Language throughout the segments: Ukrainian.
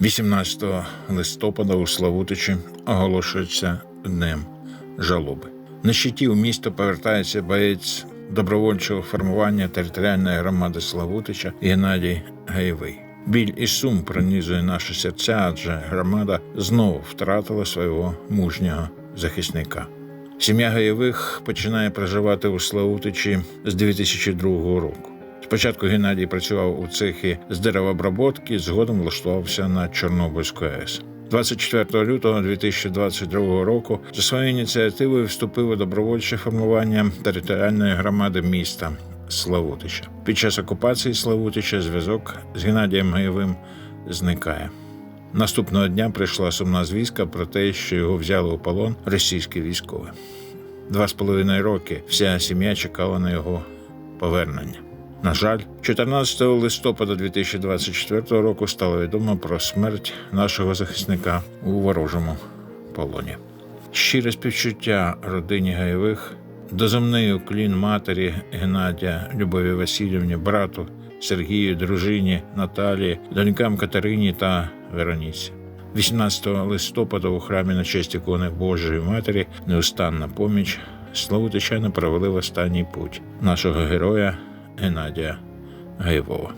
18 листопада у Славутичі оголошується днем жалоби. На щиті у місто повертається боєць добровольчого формування територіальної громади Славутича Геннадій Гаєвий. Біль і сум пронизує наші серця, адже громада знову втратила свого мужнього захисника. Сім'я Гаєвих починає проживати у Славутичі з 2002 року. Спочатку Геннадій працював у цехі з деревообработки, згодом влаштувався на Чорнобильську АЕС. 24 лютого 2022 року за своєю ініціативою вступив у добровольче формування територіальної громади міста Славутича. Під час окупації Славутича зв'язок з Геннадієм Гаєвим зникає. Наступного дня прийшла сумна звістка про те, що його взяли у полон російські військові. Два з половиною роки вся сім'я чекала на його повернення. На жаль, 14 листопада 2024 року стало відомо про смерть нашого захисника у ворожому полоні. Щире співчуття родині Гаєвих, доземний уклін матері Геннадія Любові Васильівні, брату Сергію, дружині Наталії, донькам Катерині та Вероніці. 18 листопада у храмі на честь ікони Божої Матері неустанна поміч Слово Славутичани провели в останній путь нашого героя Геннадія Гаєвова.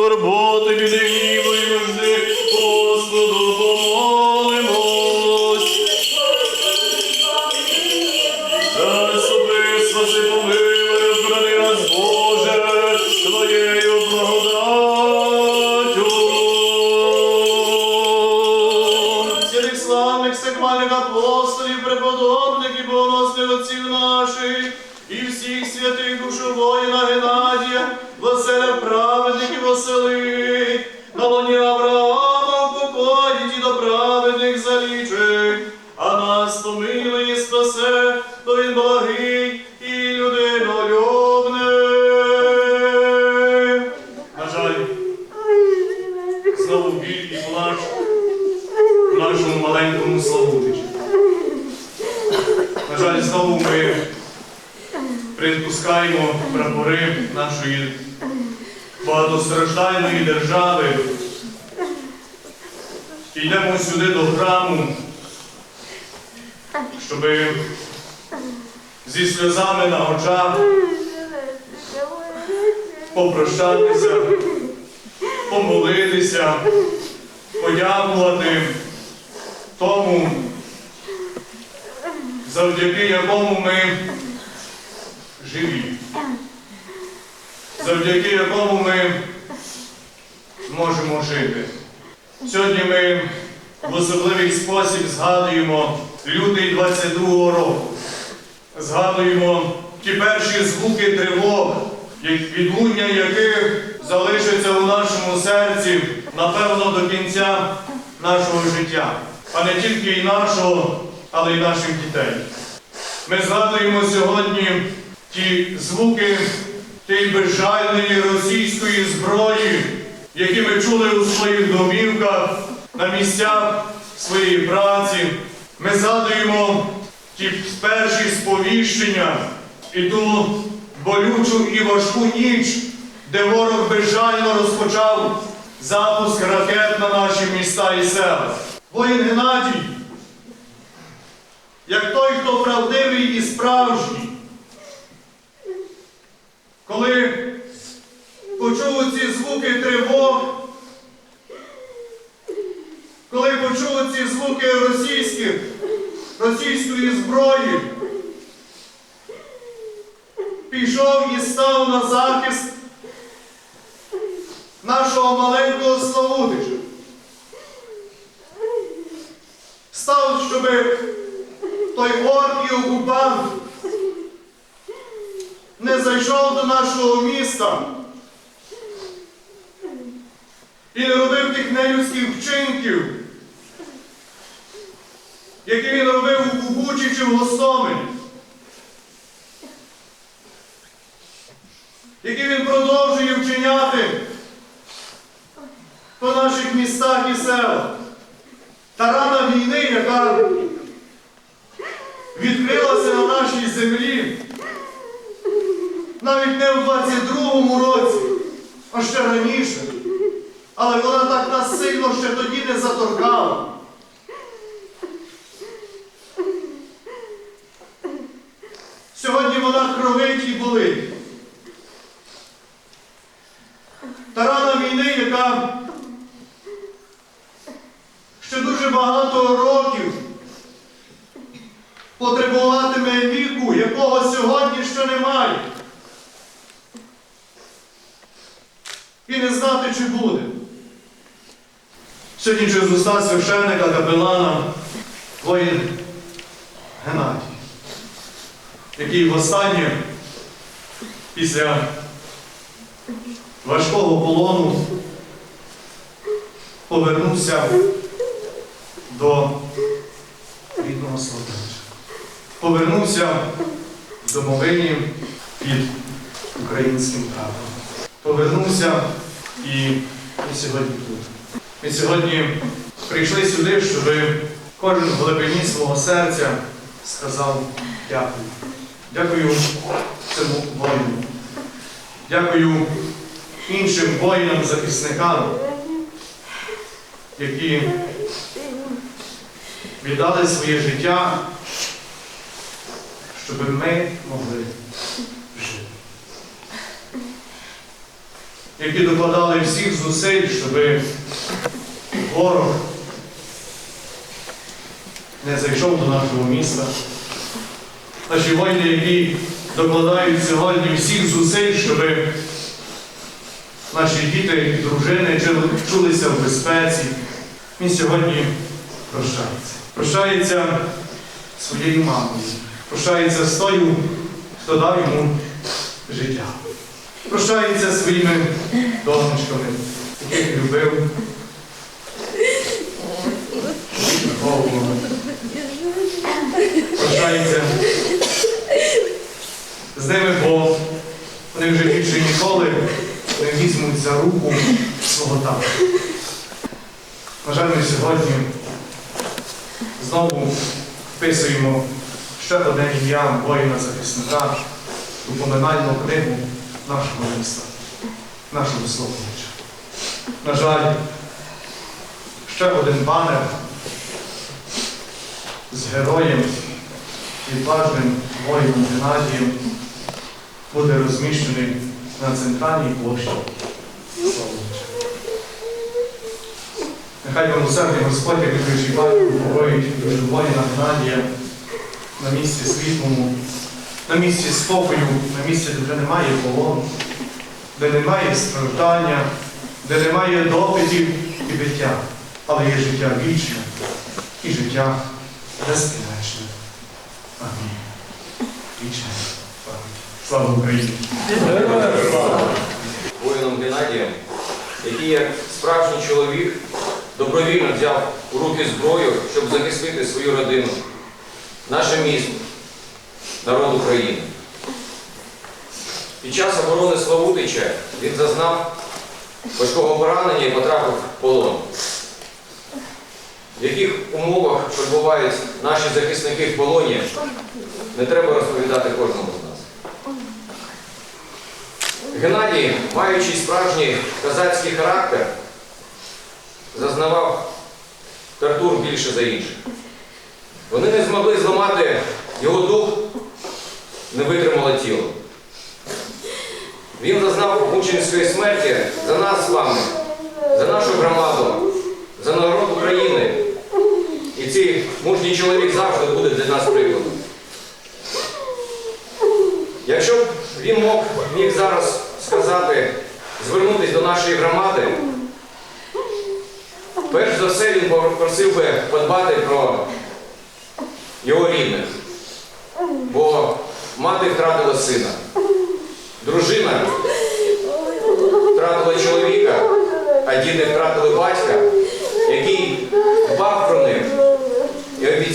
Скорботи, біди гніву йдемо сюди до храму, щоб зі сльозами на очах попрощатися, помолитися, подякувати тому, завдяки якому ми живі, завдяки якому ми можемо жити. Сьогодні ми в особливий спосіб згадуємо лютий 22-го року. Згадуємо ті перші звуки тривог, відлуння яких залишиться у нашому серці, напевно, до кінця нашого життя, а не тільки і нашого, але й наших дітей. Ми згадуємо сьогодні ті звуки тієї безжальної російської зброї, які ми чули у своїх домівках, на місцях своєї праці. Ми згадуємо ті перші сповіщення і ту болючу і важку ніч, де ворог безжально розпочав запуск ракет на наші міста і села. Воїн Геннадій як той, хто правдивий і справжній. Коли почув ці звуки тривог, коли почув ці звуки російських, російської зброї, пішов і став на захист нашого маленького Славутича. Став, щоби той орк і окупант не зайшов до нашого міста і не робив тих нелюдських вчинків, які він робив у Бучі чи в Гостомелі, які він продовжує вчиняти по наших містах і селах. Та рана війни, яка відкрилася на нашій землі навіть не в 22-му році, а ще раніше. Але вона так нас сильно ще тоді не заторкала. Сьогодні вона кровить і болить. Та рана війни, яка ще дуже багато років потребуватиме віку, якого сьогодні ще немає. І не знати, чи буде. Сьогодні через уста священника капелана воїн Геннадій, який востаннє після важкого полону повернувся до рідного Славутича. Повернувся в домовині під українським правом. Повернувся і сьогодні тут. Ми сьогодні прийшли сюди, щоб кожен в глибині свого серця сказав дякую. Дякую цьому воїну. Дякую іншим воїнам-захисникам, які віддали своє життя, щоб ми могли жити. які докладали всіх зусиль, щоб ворог не зайшов до нашого міста. Наші воїни, які докладають сьогодні всіх зусиль, щоб наші діти, дружини чулися в безпеці. Він сьогодні прощається. Прощається своєю мамою. Прощається з тою, хто дав йому життя. Прощається своїми донечками, яких любив. Прощається з ними, бо вони вже більше ніколи не візьмуть за руку свого тата. На жаль, ми сьогодні знову вписуємо ще одне ім'я воїна-захисника у поминальну книгу нашого міста, нашого Словнича. На жаль, ще один банер з героєм відважним воїном Геннадієм буде розміщений на центральній площі. Нехай милосердний Господь, як батько, говорить воїна Геннадія на місці світлому, на місці спокою, на місці, де немає полону, де немає страждання, де немає допитів і биття, але є життя вічне і життя безкінечне. Слава Україні! воїном Геннадієм, який як справжній чоловік добровільно взяв у руки зброю, щоб захистити свою родину, наше місто, народ України. Під час оборони Славутича він зазнав важкого поранення і потрапив в полон. В яких умовах перебувають наші захисники в полоні, не треба розповідати кожному з нас. Геннадій, маючи справжній козацький характер, зазнавав тортур більше за інших. Вони не змогли зламати його дух, не витримало тіло. Він зазнав мученської смерті за нас з вами, за нашу громаду, за народ України. І цей мужній чоловік завжди буде для нас прикладом. Якщо б він мог, міг зараз сказати, звернутися до нашої громади, перш за все він просив би подбати про його рідних, бо мати втратила сина, дружина втратила чоловіка, а діти втратили батька, який дбав про них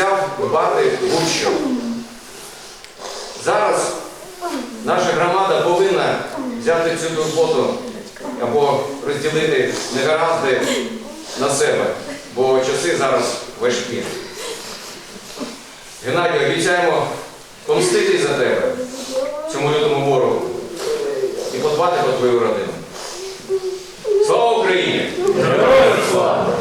обіцяв дбати будь-що. Зараз наша громада повинна взяти цю турботу або розділити негаразди на себе, бо часи зараз важкі. Геннадій, обіцяємо помститись за тебе, цьому лютому ворогу, і подбати про твою родину. Слава Україні! Героям слава!